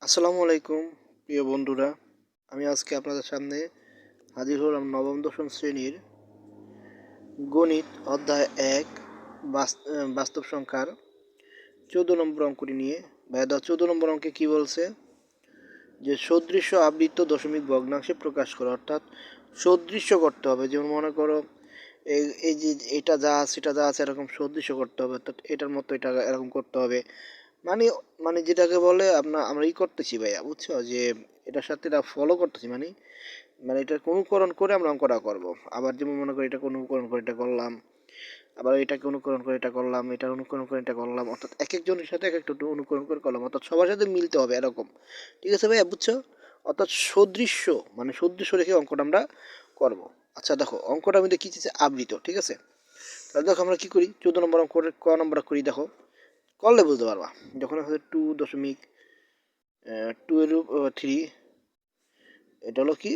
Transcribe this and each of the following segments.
আসসালামু আলাইকুম, প্রিয় বন্ধুরা। আমি আজকে আপনাদের সামনে হাজির হলাম নবম, দশম শ্রেণির গণিত অধ্যায় এক, বাস- বাস্তব সংখ্যার চৌদ্দ নম্বর অঙ্কটি নিয়ে। ভাইদা চৌদ্দ নম্বর অঙ্কে কি বলছে? যে সদৃশ্য আবৃত্ত দশমিক ভগ্নাংশে প্রকাশ করো, অর্থাৎ সদৃশ্য করতে হবে। যেমন মনে করো এই যে এটা যা আছে সেটা যা আছে, এরকম সদৃশ্য করতে হবে, অর্থাৎ এটার মতো এটা এরকম করতে হবে। মানে মানে যেটাকে বলে আপনার, আমরা ই করতেছি ভাইয়া, বুঝছ? যে এটার সাথে এটা ফলো করতেছি মানে মানে এটা অনুকরণ করে আমরা অঙ্কটা করব। আবার যেমন মনে করি এটা অনুকরণ করে এটা করলাম, আবার এটাকে অনুকরণ করে এটা করলাম এটা অনুকরণ করে এটা করলাম, অর্থাৎ এক একজনের সাথে এক একটা অনুকরণ করে করলাম, অর্থাৎ সবার সাথে মিলতে হবে এরকম। ঠিক আছে ভাইয়া, বুঝছ? অর্থাৎ সদৃশ্য মানে সদৃশ্য রেখে অঙ্কটা আমরা করব। আচ্ছা দেখো অঙ্কটা আমি দেখি আবৃত, ঠিক আছে? তাহলে দেখো আমরা কী করি? চোদ্দ নম্বর অঙ্ক, ক নম্বর করি, দেখো। করলে বুঝতে পারবা। যখন হচ্ছে টু দশমিক টুয়েলভ থ্রি এটা হলো কি?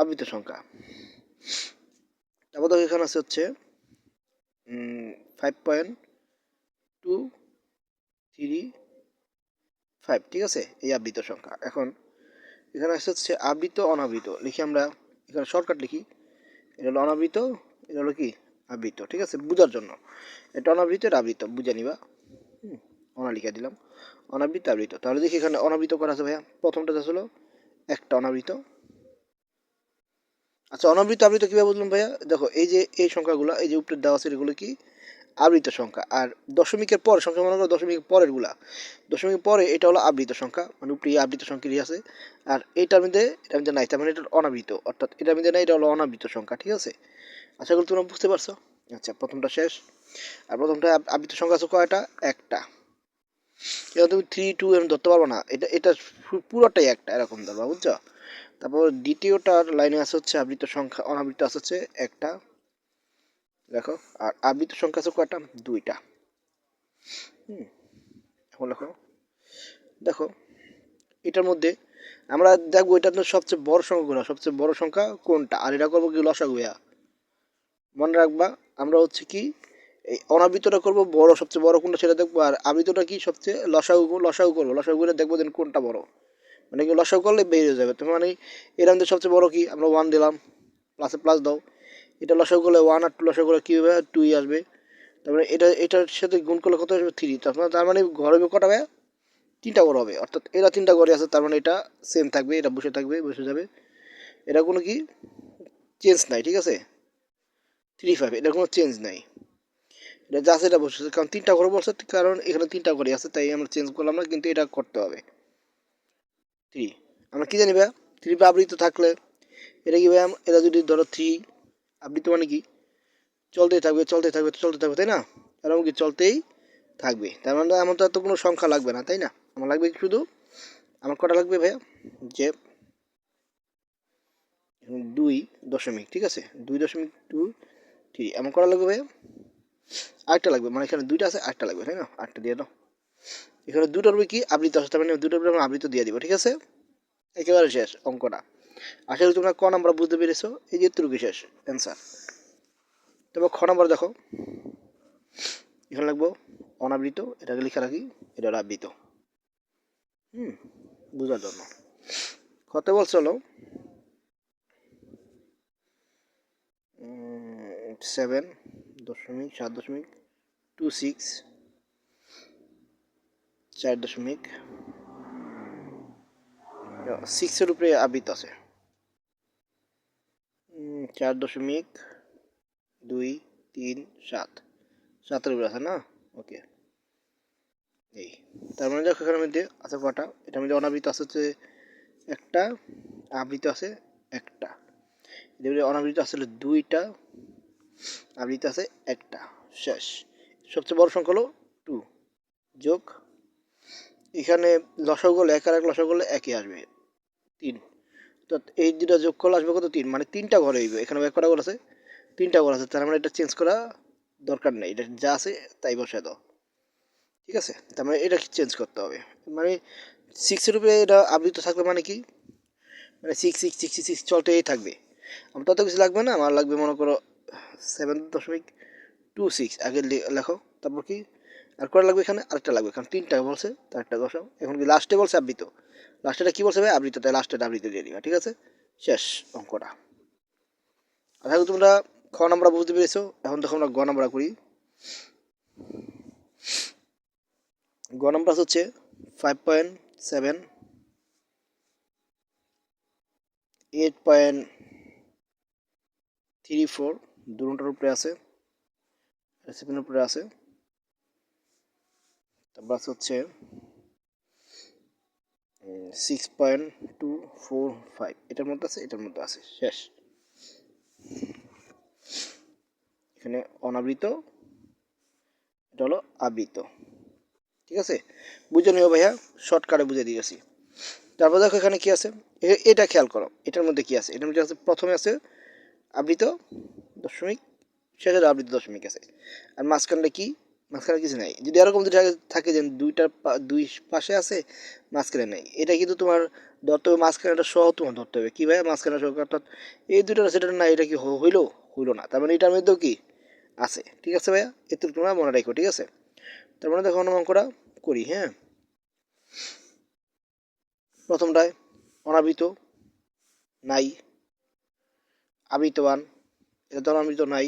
আবৃত সংখ্যা। তারপর এখানে আছে হচ্ছে five point two three five ঠিক আছে? এই আবৃত সংখ্যা। এখন এখানে আছে হচ্ছে আবৃত, অনাবৃত। লিখি আমরা, এখানে শর্টকাট লিখি। এটা হলো অনাবৃত, এটা হলো কি? আবৃত, ঠিক আছে? বোঝার জন্য। এটা অনাবৃত, এটা আবৃত, বুঝে নিবা। অনালিকা দিলাম। অনাবৃত, আবৃত। তাহলে দেখি এখানে অনাবৃত করা আছে ভাইয়া। প্রথমটা যা হলো একটা অনাবৃত। আচ্ছা অনাবৃত, আবৃত কীভাবে বুঝলাম ভাইয়া? দেখো, এই যে এই সংখ্যাগুলো, এই যে উপরে দেওয়া আছে, এগুলো কি? আবৃত সংখ্যা। আর দশমিকের পর, সংখ্যা মনে করো দশমিকের পরেরগুলা। দশমিকের পরে এটা হলো আবৃত সংখ্যা মানে উপরে আবৃত সংখ্যারই আছে। আর এইটার মধ্যে, এটার মধ্যে নাই, তার মানে এটা অনাবৃত। অর্থাৎ এটার মধ্যে নাই, এটা হলো অনাবৃত সংখ্যা, ঠিক আছে? আশা করি তোমরা বুঝতে পারছ। আচ্ছা প্রথমটা শেষ। আর প্রথমটা আব- আবৃত সংখ্যা আছে কয়টা? একটা। এবার তুমি থ্রি টু এরকম ধরতে পারব না। এটা এটা পুরোটাই একটা এরকম ধরবা, বুঝছ? তারপর দ্বিতীয়টার লাইনে আছে হচ্ছে আবৃত সংখ্যা অনাবৃত আছে হচ্ছে একটা। দেখো, আর আবৃত সংখ্যা আছে কয়টা? দুইটা। হুম, এখন দেখো। দেখো, এটার মধ্যে আমরা দেখব এটা সবচেয়ে বড় সংখ্যাগুলো সবচেয়ে বড় সংখ্যা কোনটা? আর এটা করব কি লসাগুয়া মনে রাখবা, আমরা হচ্ছে কি, এই অনাবৃতটা করব, বড়, সবচেয়ে বড় কোনটা সেটা দেখব, আর আবৃতটা কি সবচেয়ে লসাগু লসাগু করব, লসাগু করে দেখব দেন কোনটা বড়। মানে কি লসাগু করলে বেরিয়ে যাবে। তুমি মানে এর মধ্যে সবচেয়ে বড় কি, আমরা ওয়ান দিলাম প্লাসে প্লাস দাও। এটা লসাগু করলে ওয়ান আর টু লসাগু করলে কী হবে টুই আসবে? তারপরে এটা, এটার সাথে গুণ করলে কত আসবে? থ্রি তারপরে তার মানে ঘর কটা হবে তিনটা ঘর হবে। অর্থাৎ এরা তিনটা ঘরে আছে, তার মানে এটা সেম থাকবে, এটা বসে থাকবে, বসে যাবে। এটা কোনো কি চেঞ্জ নাই, ঠিক আছে? থ্রি ফাইভ এটা কোনো চেঞ্জ নাই। এটা যা আছে এটা বসে কারণ তিনটা ঘর বসে কারণ এখানে তিনটা ঘরে আছে, তাই আমরা চেঞ্জ করলাম না, কিন্তু এটা করতে হবে। থ্রি আমরা কী জানি ভাইয়া? থ্রি আবৃত থাকলে, এটা কি ভাইয়া? এটা যদি ধরো থ্রি আবৃত মানে কি? চলতেই থাকবে চলতেই থাকবে চলতে থাকবে, তাই না? এরকম কি? চলতেই থাকবে। তার মানে আমার তো এত কোনো সংখ্যা লাগবে না, তাই না? আমার লাগবে শুধু? আমার কটা লাগবে ভাইয়া? যে দুই দশমিক, ঠিক আছে? দুই দশমিক টু থ্রি এমন করা লাগবে ভাইয়া? আরেকটা লাগবে মানে এখানে দুইটা আছে আটটা লাগবে, তাই না? আরেকটা দিয়ে দাও। এখানে দুটোর উপরে কি আবৃত আছে তার মানে দুটোর উপরে আবৃত দিয়ে দিব, ঠিক আছে? একেবারে শেষ, অঙ্কটা। করি তোমরা ক নাম্বার বুঝতে পেরেছ? এই যে এতটুকু শেষ অ্যান্সার তবে খ নাম্বার দেখো। এখানে লাগবো অনাবৃত এটাকে লিখে রাখি, এটা আবৃত হুম, বোঝার জন্য। কত বলছে হলো সেভেন দশমিক সাত দশমিক টু সিক্স চার দশমিক সিক্সের উপরে আবৃত আছে। চার দশমিক দুই তিন সাত। সাতের উপরে আছে না? ওকে এই। তার মানে দেখো এখানের মধ্যে আছে কটা? এটার মধ্যে অনাবৃত আছে হচ্ছে একটা, আবৃত আছে একটা। মধ্যে অনাবৃত আছে দুইটা আবৃত আছে একটা শেষ সবচেয়ে বড় সংখ্যা হলো টু যোগ এখানে লসাগু করলে এক আর এক লসাগু করলে একই আসবে তিন তো এই দুটা যোগ করলে আসবে কত তিন মানে তিনটা ঘরে হইবে এখানে কটা ঘর আছে তিনটা ঘর আছে তার মানে এটা চেঞ্জ করা দরকার নেই এটা যা আছে তাই বসে দাও ঠিক আছে তার মানে এটা চেঞ্জ করতে হবে মানে সিক্সের উপরে এটা আবৃত থাকবে মানে কি মানে সিক্স সিক্স সিক্স সিক্স চলতেই থাকবে আমার তত কিছু লাগবে না আমার লাগবে মনে করো সেভেন দশমিক টু সিক্স আগে লেখো, তারপর কি? আর কটা লাগবে এখানে? আরেকটা লাগবে। কারণ তিনটা বলছে একটা বসাও এখন কি লাস্টে বলছে আবৃত? লাস্টেটা কি বলছে ভাই? আবৃত। তাই লাস্টেটা আবৃত দিয়ে দিবা, ঠিক আছে? শেষ অঙ্কটা। আশা করি তোমরা খ নাম্বার বুঝতে পেরেছ? এখন দেখো আমরা গ নাম্বার করি। গ নাম্বার হচ্ছে five point seven eight point three four দুটার উপরে আছে, রেসিপির উপরে আছে। তারপর আছে হচ্ছে six point two four five এটার মধ্যে আছে, এটার মধ্যে আছে, শেষ। এখানে অনাবৃত, এটা হলো আবৃত। ঠিক আছে? বুঝে নিও ভাইয়া শর্টকাটে বুঝে দিয়েছি তারপর দেখো এখানে কি আছে? এটা খেয়াল করো, এটার মধ্যে কি আছে? এটার মধ্যে আছে, প্রথমে আছে আবৃত দশমিক শেষের আবৃত দশমিক আছে। আর মাঝখানটা কি? মাঝখানে কিছু নাই। যদি এরকম যদি থাকে- যে দুইটার দুই পাশে আছে, মাঝখানে নেই। এটা কিন্তু তোমার ধরতে হবে মাঝখানেটা সহ তোমার ধরতে হবে। কি ভাই? মাঝখানে সহ, অর্থাৎ এই দুইটার সেটা না, এটা কি হইল? হইল না। তার মানে এটার মধ্যেও কি আছে? ঠিক আছে ভাইয়া? এতে তোমরা মনে রাখো, ঠিক আছে? তার মানে দেখো অঙ্কটা করি হ্যাঁ? প্রথমটায় অনাবৃত, নাই। আবৃতবান এটা তো নাই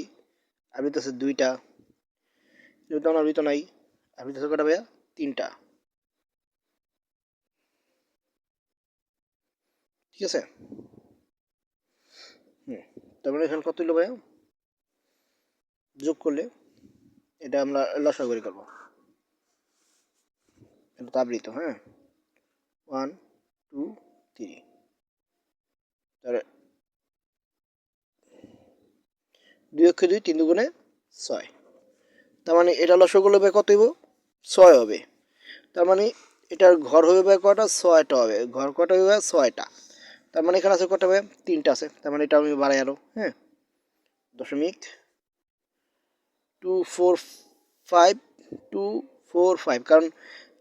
আবৃত আছে দুইটা। এটা তো নাই আবৃত আছে কটা ভাইয়া? তিনটা। ঠিক আছে? হুম তারপরে এখানে কত হইল ভাইয়া? যোগ করলে এটা আমরা লসা করে করব। এটা তো আবৃত হ্যাঁ? ওয়ান টু থ্রি তাহলে দুই অক্ষে দুই, তিন দুগুণে ছয়। তার মানে এটা লসগুলো হবে কত হইব? ছয় হবে। তার মানে এটার ঘর হবে ভাই কটা ছয়টা হবে। ঘর কটা হবে? ছয়টা। তার মানে এখানে আছে কটা হবে? তিনটা আছে। তার মানে এটা আমি বাড়াই আরও হ্যাঁ? দশমিক two four five, two four five. কারণ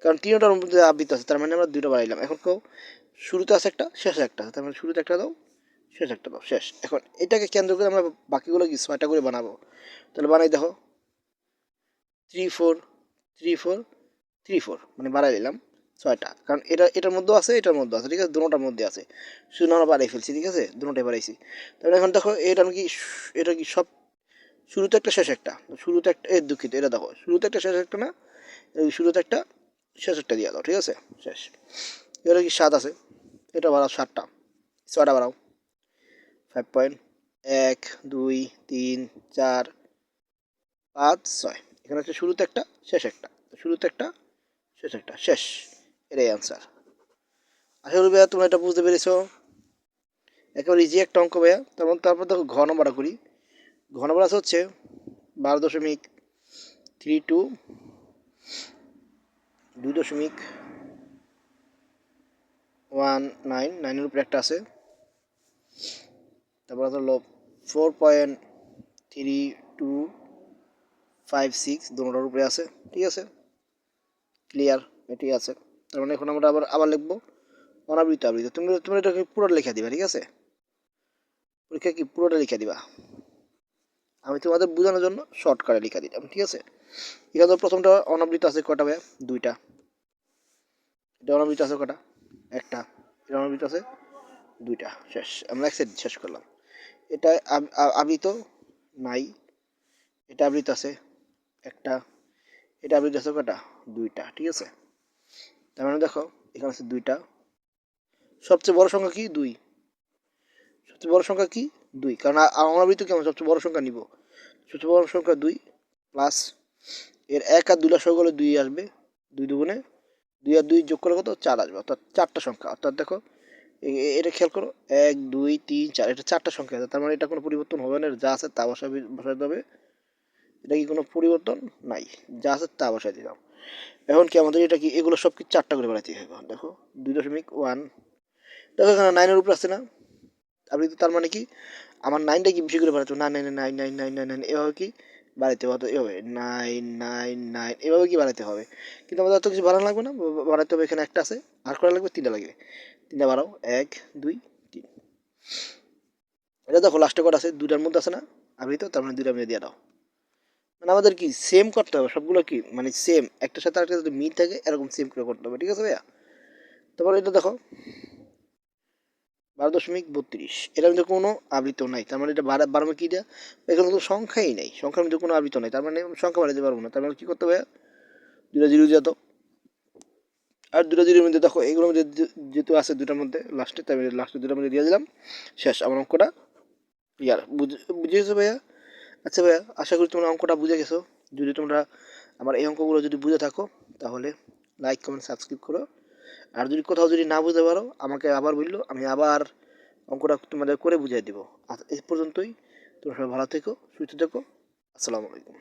কারণ তিনটার মধ্যে আবৃত আছে। তার মানে আমরা দুইটা বাড়াইলাম। এখন কেউ শুরুতে আছে একটা, শেষে একটা আছে। তার মানে শুরুতে একটা দাও শেষ একটা দাও শেষ। এখন এটাকে কেন্দ্র করে আমরা বাকিগুলো কি ছয়টা করে বানাবো? তাহলে বানাই, দেখো। Three four three four three four মানে বাড়াই দিলাম ছয়টা। কারণ এটা, এটার মধ্যেও আছে, এটার মধ্যে আছে, ঠিক আছে? দুটোটার মধ্যে আছে। শুধু আমরা বাড়াই ফেলছি, ঠিক আছে? দুটোটাই বাড়াইছি তাহলে এখন দেখো, এটা আমি কি, এটা কি সব, শুরুতে একটা, শেষ একটা? শুরুতে একটা এ দুঃখিত, এটা দেখো। শুরুতে একটা, শেষ একটা না? শুরুতে একটা, শেষ একটা দিয়ে দাও, ঠিক আছে? শেষ। এটা কি সাত আছে? এটা বাড়াও সাতটা। ছয়টা বাড়াও। ফাইভ পয়েন্ট এক, দুই, তিন, চার, পাঁচ, ছয়। এখানে হচ্ছে শুরুতে একটা, শেষ একটা। শুরুতে একটা, শেষ একটা। শেষ। এটাই অ্যান্সার আশা করি ভাইয়া তোমরা এটা বুঝতে পেরেছ। একেবারে ইজি একটা অঙ্ক ভাইয়া। তারপর তারপর দেখো ঘ নম্বরটা করি। ঘ নম্বর আছে হচ্ছে বারো দশমিক থ্রি টু দুই দশমিক ওয়ান নাইন নাইনের উপরে একটা আছে। তারপর হলো four point three two five six দুটোর উপরে আছে, ঠিক আছে? ক্লিয়ার এটি আছে। তার মানে এখন আমরা আবার আবার লিখব অনাবৃত আবৃত তুমি তুমি এটাকে পুরোটা লিখে দিবা, ঠিক আছে? পরীক্ষা কি পুরোটা লিখে দিবা? আমি তোমাদের বোঝানোর জন্য শর্টকাটে লিখে দিলাম, ঠিক আছে? এখানে প্রথমটা অনাবৃত আছে কটা ভাইয়া? দুইটা। এটা অনাবৃত আছে কটা? একটা। এটা অনাবৃত আছে দুইটা। শেষ। আমরা এক সেট শেষ করলাম। এটা আবৃত নাই। এটা আবৃত আছে একটা। এটা আবৃত আছে কটা দুইটা, ঠিক আছে? তার মানে দেখো, এখানে আছে দুইটা। সবচেয়ে বড় সংখ্যা কি? দুই। সবচেয়ে বড় সংখ্যা কি? দুই। কারণ আ- অনাবৃত কেমন? সবচেয়ে বড় সংখ্যা নিব। সবচেয়ে বড় সংখ্যা দুই প্লাস এর এক আর দুই লসক হলে দুই আসবে। দুই দুগুণে দুই আর দুই যোগ করে কত? চার আসবে। অর্থাৎ চারটা সংখ্যা। অর্থাৎ দেখো এটা খেয়াল করো, এক, দুই, তিন, চার, এটা চারটা সংখ্যা আছে, তার মানে এটা কোনো পরিবর্তন হবে না যা আছে তা বসাবে বসাতে হবে। এটা কি কোনো পরিবর্তন? নাই, যা আছে তা বসাই দিলাম। এখন কি আমাদের এটা কি, এগুলো সব কি চারটা করে বানাইতে হবে দেখো, দুই দশমিক ওয়ান। দেখো এখানে নাইনের উপরে আছে না? আপনি তো তার মানে কি, আমার নাইনটা কি বেশি করে বাড়াতে? না nine nine nine nine nine nine এভাবে কি? বাড়াইতে হবে এভাবে নাইন নাইন নাইন এভাবে কি বাড়াইতে হবে? কিন্তু আমাদের অত কিছু বাড়ানো লাগবে না বাড়াইতে হবে এখানে একটা আছে, আর করা লাগবে তিনটা লাগবে তিনটা বাড়াও, এক, দুই, তিন। এটা দেখো লাস্টে কটা আছে, দুইটার মধ্যে আছে না? আপনি তো, তার মানে দুইটা মিলে দিয়ে দাও। মানে আমাদের কি সেম করতে হবে, সবগুলো কি? মানে সেম একটার সাথে আরেকটা যদি মিল থাকে, এরকম সেম করে করতে হবে, ঠিক আছে ভাইয়া? তারপর এটা দেখো বারো দশমিক বত্রিশ। এটার মধ্যে কোনো আবৃত নাই। তার মানে এটা বারো বারো কি দেয়া এখানে কোনো সংখ্যাই নেই। সংখ্যার মধ্যে কোনো আবৃত নাই। তার মানে সংখ্যা বাড়াতে পারব না। তার মানে কী করতে হবে? দুটা জিরো যেত আর দুটো জিরোর মধ্যে দেখো, এগুলোর মধ্যে যেহেতু আছে দুটার মধ্যে লাস্টে তাই লাস্টে দুটার মধ্যে দিয়ে দিলাম। শেষ। আমার অঙ্কটা ইয়ার। বুঝে, বুঝেছ ভাইয়া? আচ্ছা ভাইয়া, আশা করি তোমরা অঙ্কটা বুঝে গেছো। যদি তোমরা আমার এই অঙ্কগুলো যদি বুঝে থাকো, তাহলে লাইক কমেন্ট সাবস্ক্রাইব করো। আর যদি কোথাও যদি না বুঝতে পারো, আমাকে আবার বলল, আমি আবার অঙ্কটা তোমাদের করে বুঝিয়ে দেবো। আজ এই পর্যন্তই। তোমরা সবাই ভালো থেকো, সুস্থ থেকো। আসসালামু আলাইকুম।